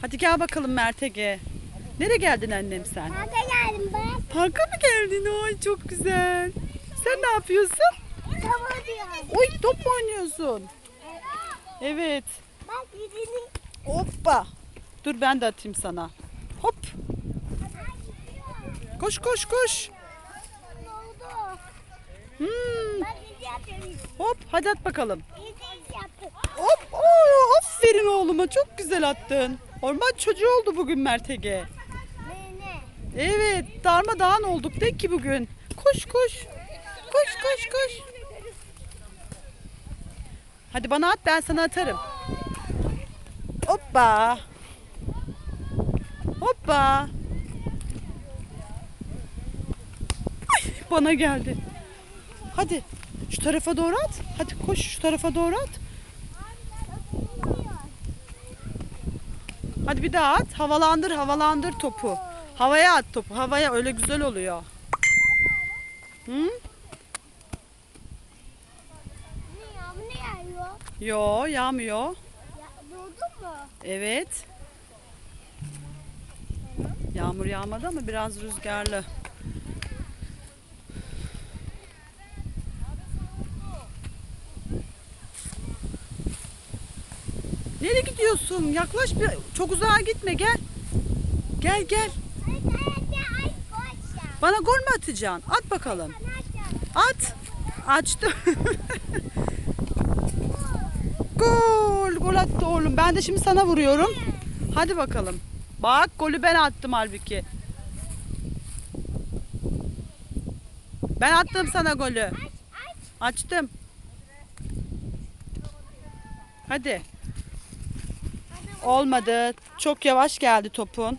Hadi gel bakalım Mertege. Nereye geldin annem sen? Parka geldim ben. Parka mı geldin? Ay çok güzel. Sen ne yapıyorsun? Tamam diyorum. Oy top mu oynuyorsun? Evet. Bak yüzünü. Hoppa. Dur ben de atayım sana. Hop. Koş koş koş. Hmm. Hop hadi at bakalım. Hop. Oo, aferin oğluma çok güzel attın. Orman çocuğu oldu bugün Mertege. Ne ne? Evet darmadağın olduk de ki bugün. Koş koş. Koş koş koş. Hadi bana at ben sana atarım. Hoppa. Hoppa. Ay, bana geldi. Hadi şu tarafa doğru at. Hadi koş şu tarafa doğru at. Hadi bir daha at. Havalandır havalandır topu. Havaya at topu. Havaya öyle güzel oluyor. Hı? Yo yağmıyor. Ya, durdu mu? Evet. Yağmur yağmadı ama biraz rüzgarlı. Nereye gidiyorsun? Yaklaş bir. Çok uzağa gitme gel. Gel gel. Bana gol mü atacaksın? At bakalım. At. Açtım. gol. Gol attı oğlum. Ben de şimdi sana vuruyorum. Hadi bakalım. Bak golü ben attım halbuki. Ben attım sana golü. Aç aç. Açtım. Hadi. Olmadı. Çok yavaş geldi topun.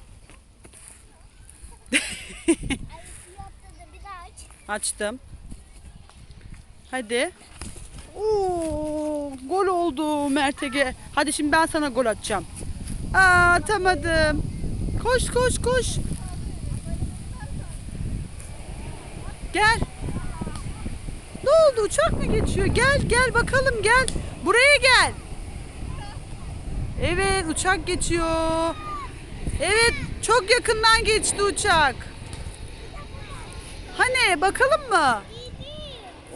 Açtım. Hadi. Oo, gol oldu Mertege. Hadi şimdi ben sana gol atacağım. Aa, atamadım. Koş koş koş. Gel. Ne oldu? Uçak mı geçiyor? Gel gel bakalım gel. Buraya gel. Evet uçak geçiyor. Evet çok yakından geçti uçak. Hani bakalım mı?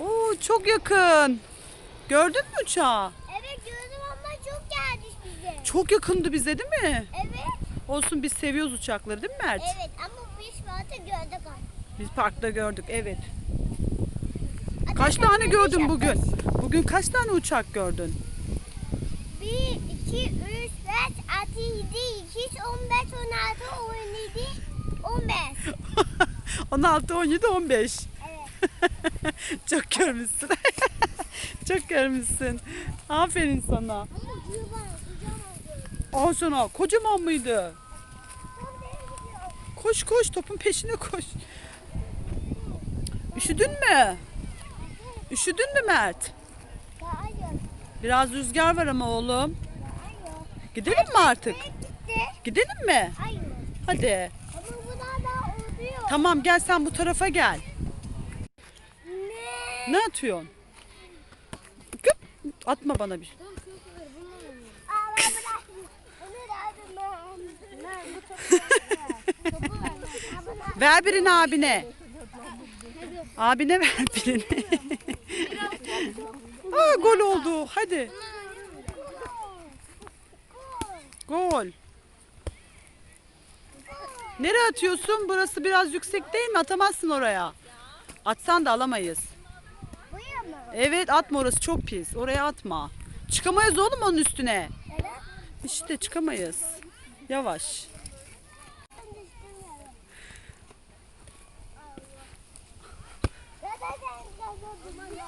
Oo çok yakın. Gördün mü uçağı? Evet gördüm ama çok geldi bize. Çok yakındı bize değil mi? Evet. Olsun biz seviyoruz uçakları değil mi Mert? Evet ama biz zaten gördük. Biz parkta gördük evet. Kaç tane ne gördün yapacağız? bugün? Bugün kaç tane uçak gördün? 1, 2, 3, 5, 6, 7, 2, 15, 16, 17, 15. 16, 17, 15. Evet. Çok görmüşsün. Çok görmüşsün. Aferin sana. Al sana. Kocaman mıydı? Koş koş topun peşine koş. Üşüdün mü? Üşüdün mü Mert? Biraz rüzgar var ama oğlum. Gidelim mi artık? Gidelim mi? Hayır. Hadi. Ama bu daha oluyor. Tamam gel sen bu tarafa gel. Ne? Ne atıyorsun? Güp. Atma bana bir şey. Ver birini abine. Abine ver birini. Aa, gol oldu. Hadi. Gol. Nereye atıyorsun? Burası biraz yüksek değil mi? Atamazsın oraya. Atsan da alamayız. Evet atma orası çok pis. Oraya atma. Çıkamayız oğlum onun üstüne. İşte çıkamayız. Yavaş.